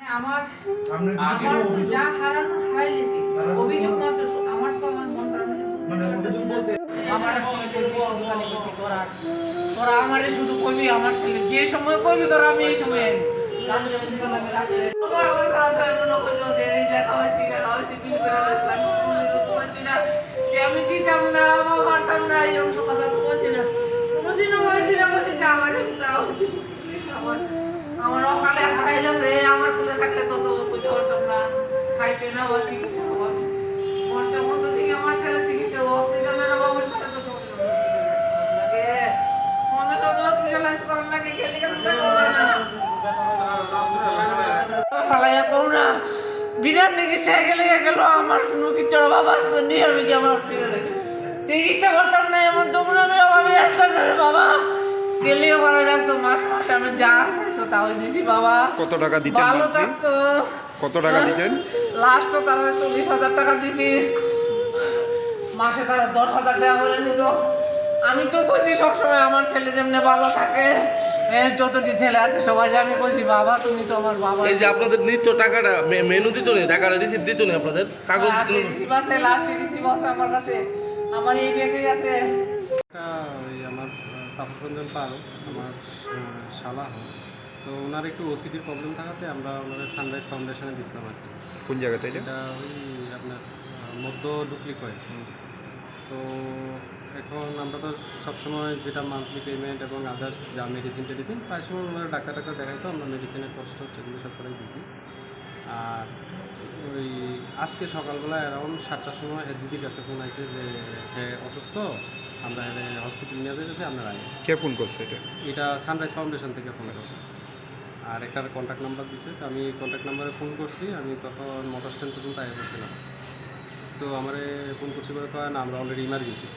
আমার আমার তো যা হারানো অভিযোগ মাত্র আমার তো আমার মন মানে পারতেছি না। বলতে আমার এখন কইছি শুধু খালি কইছি তোরা তোরা আমারে শুধু কইবি আমার ছেলে। যে সময় কইবি তোরা আমি এই সময় মনে দিতাম না, পারতাম না, এরকম কথা তো কইছি না। আমার অকালে হারাইলাম রে আমার কুলে থাকলে তো তো কইতে না। খাইতে না বা চিকিৎসা হওয়া। মরতে মতো দিকে আমার ছেলে চিকিৎসা অক্সিজেন না বাবুর কথা তো শুনি লাগে। মনে সব হসপিটালাইজ করার বিনা চিকিৎসায় গেলে গেল আমার কোনো বাবা আসতে নিয়ে আমার চিকিৎসা করতাম না, এমন তোমরা আমি অভাবে আসতাম বাবা গেলেও ভালো লাগতো মাস মাসে আমি যা চাইছো তাও দিছি বাবা। কত টাকা দিতেন ভালো থাকতো। কত টাকা দিতেন? লাস্টও তারা চল্লিশ হাজার টাকা দিছি। মাসে তারা দশ হাজার টাকা করে নিত। আমি তো কইছি সবসময় আমার ছেলে যেমনি ভালো থাকে যতটি ছেলে আছে সবাই আমি কইছি বাবা তুমি তো আমার বাবা। এই যে আপনাদের নিত্য টাকাটা মেনু দিত নি টাকাটা রিসিপ্ট দিত নি আপনাদের? কাগজ? রিসিভ আছে লাস্ট রিসিভ আছে আমার কাছে। আমার এই ব্যাগে আছে। আমার তাপসরঞ্জন পাল আমার শালা হয় তো ওনার একটু ওসিডির প্রবলেম থাকাতে আমরা ওনার সানরাইজ ফাউন্ডেশনে দিছিলাম আর কি। কোন জায়গাতে এটা? ওই আপনার মধ্য ডুপ্লিক হয় তো এখন আমরা তো সবসময় যেটা মান্থলি পেমেন্ট এবং আদার্স যা মেডিসিন টেডিসিন প্রায় সময় ওনারা ডাক্তার টাক্তার দেখাই তো আমরা মেডিসিনের কষ্ট সেগুলো সব করেই দিছি। আর ওই আজকে সকালবেলা অ্যারাউন্ড সাতটার সময় দিদির কাছে ফোন আইছে যে হ্যাঁ অসুস্থ? আমরা হসপিটাল নিয়ে যেতেছি আপনারা কে ফোন করছে এটা? এটা সানরাইজ ফাউন্ডেশন থেকে ফোন করছে। আর একটার কন্ট্যাক্ট নাম্বার দিছে তো আমি কন্ট্যাক্ট নাম্বারে ফোন করছি আমি তখন মোটর স্ট্যান্ড পর্যন্ত আগে করছিলাম। তো আমারে ফোন করছি করে কয় না আমরা অলরেডি ইমার্জেন্সি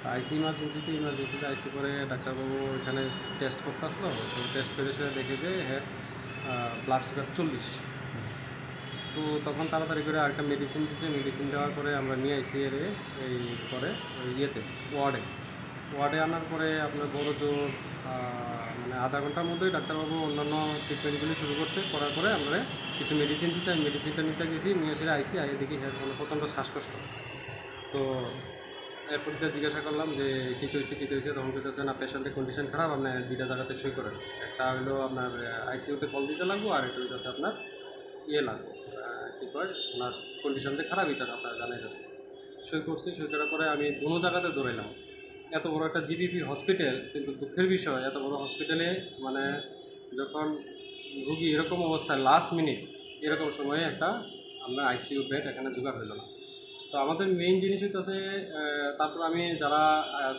তো। আইসি ইমার্জেন্সিতে ইমার্জেন্সিতে আইসি করে ডাক্তারবাবু এখানে টেস্ট করতে আসলো। তো টেস্ট করে সে দেখে যে হ্যাঁ ব্লাড সুগার চল্লিশ। তো তখন তাড়াতাড়ি করে আরেকটা মেডিসিন দিছে। মেডিসিন দেওয়ার পরে আমরা নিয়ে আইসি এর এই করে ওই ইয়েতে ওয়ার্ডে। ওয়ার্ডে আনার পরে আপনার বড় আহ, মানে আধা ঘণ্টার মধ্যেই ডাক্তারবাবু অন্যান্য ট্রিটমেন্টগুলি শুরু করছে। করার পরে আমরা কিছু মেডিসিন দিচ্ছে আমি মেডিসিনটা নিতে গেছি নিয়ে এসে আইসি আইয়ে দেখি হ্যাঁ মানে প্রচণ্ড শ্বাসকষ্ট। তো এরপর দিয়ে জিজ্ঞাসা করলাম যে কী হয়েছে কী হয়েছে তখন বলতেছে না পেশেন্টের কন্ডিশন খারাপ আপনি দুইটা জায়গাতে সই করেন। একটা হলো আপনার আইসিইউতে কল দিতে লাগবো আর একটা হইতেছে আপনার ইয়ে লাগবো। কী ওনার কন্ডিশন যে খারাপ, এটা আপনার জানাই গেছে সই করছি, সই করার পরে আমি দোনো জায়গাতে দৌড়াইলাম এত বড় একটা জিবিপি হসপিটাল কিন্তু দুঃখের বিষয়, এত বড় হসপিটালে মানে যখন রুগী এরকম অবস্থায় লাস্ট মিনিট এরকম সময়ে একটা আমরা আইসিইউ বেড এখানে জোগাড় হইল না। তো আমাদের মেইন জিনিস হইতেছে তারপর আমি যারা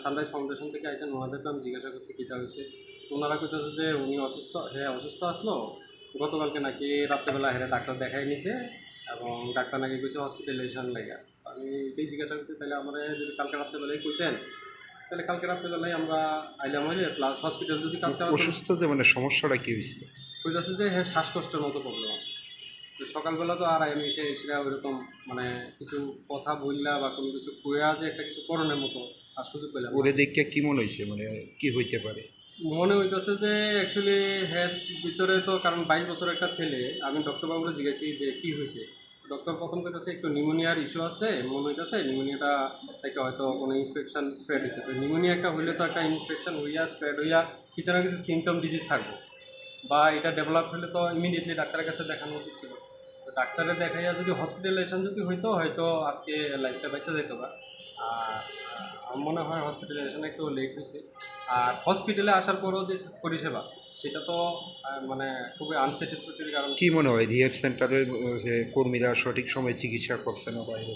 সানরাইজ ফাউন্ডেশন থেকে আইছেন ওনাদেরকে আমি জিজ্ঞাসা করছি, কীটা হয়েছে ওনারা কইতেছে যে, উনি অসুস্থ হ্যাঁ অসুস্থ আসলো। গতকালকে নাকি রাত্রেবেলা হেরে ডাক্তার দেখাই নিছে। এবং ডাক্তার নাকি কইছে হসপিটালাইজেশন লেগে। আমি এটাই জিজ্ঞাসা করছি তাহলে আমরা যদি কালকে রাত্রেবেলায় কইতেন তাহলে কালকে রাত্রেবেলায় আমরা আইলাম হইলে প্লাস হসপিটাল যদি কালকে অসুস্থ যে মানে সমস্যাটা কি হয়েছিল কইতাছে যে হ্যাঁ শ্বাসকষ্টের মতো প্রবলেম আছে। তো সকালবেলা তো আর আমি এসে এসে ওইরকম মানে কিছু কথা বললা বা কোনো কিছু কুয়া যে একটা কিছু করণের মতো আর সুযোগ পেলাম ওদের ওরে দেখে কি মনে হয়েছে মানে কি হইতে পারে? মনে হইতেছে যে অ্যাকচুয়ালি হেড ভিতরে তো কারণ বাইশ বছর একটা ছেলে আমি ডক্টরবাবুরে জিজ্ঞাসি যে কি হয়েছে ডক্টর প্রথম কইতেছে একটু নিউমোনিয়ার ইস্যু আছে মনে হইতেছে নিউমোনিয়াটা থেকে হয়তো কোনো ইনফেকশন স্প্রেড হয়েছে। তো নিউমোনিয়া একটা হইলে তো একটা ইনফেকশন হইয়া স্প্রেড হইয়া কিছু না কিছু সিমটম ডিজিজ থাকবে। বা এটা ডেভেলপ হলে তো ইমিডিয়েটলি ডাক্তারের কাছে দেখানো উচিত ছিল। তো ডাক্তারে দেখাইয়া যদি হসপিটালাইজেশন যদি হইতো, হয়তো আজকে লাইফটা বেঁচে যেত বা। আর মনে হয় হসপিটালাইজেশন একটু লেট হয়েছে। আর হসপিটালে আসার পরও যে পরিষেবা সেটা তো মানে খুবই আনস্যাটিসফ্যাক্টরি কারণ কি মনে হয় রিহেব সেন্টারের যে কর্মীরা সঠিক সময়ে চিকিৎসা করছে না বাইরে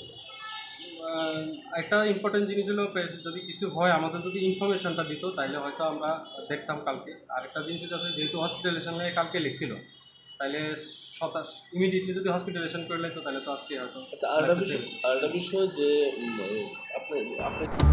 একটা ইম্পর্টেন্ট জিনিস হলো যদি কিছু হয় আমাদের যদি ইনফরমেশনটা দিত তাহলে হয়তো আমরা দেখতাম কালকে। আরেকটা জিনিস হচ্ছে যেহেতু হসপিটালেশন কালকে লিখছিল তাহলে শতাশ ইমিডিয়েটলি যদি হসপিটালেশন করে লাইতো তাহলে তো আজকে হয়তো আচ্ছা, আরেকটা বিষয় যে আপনি আপনি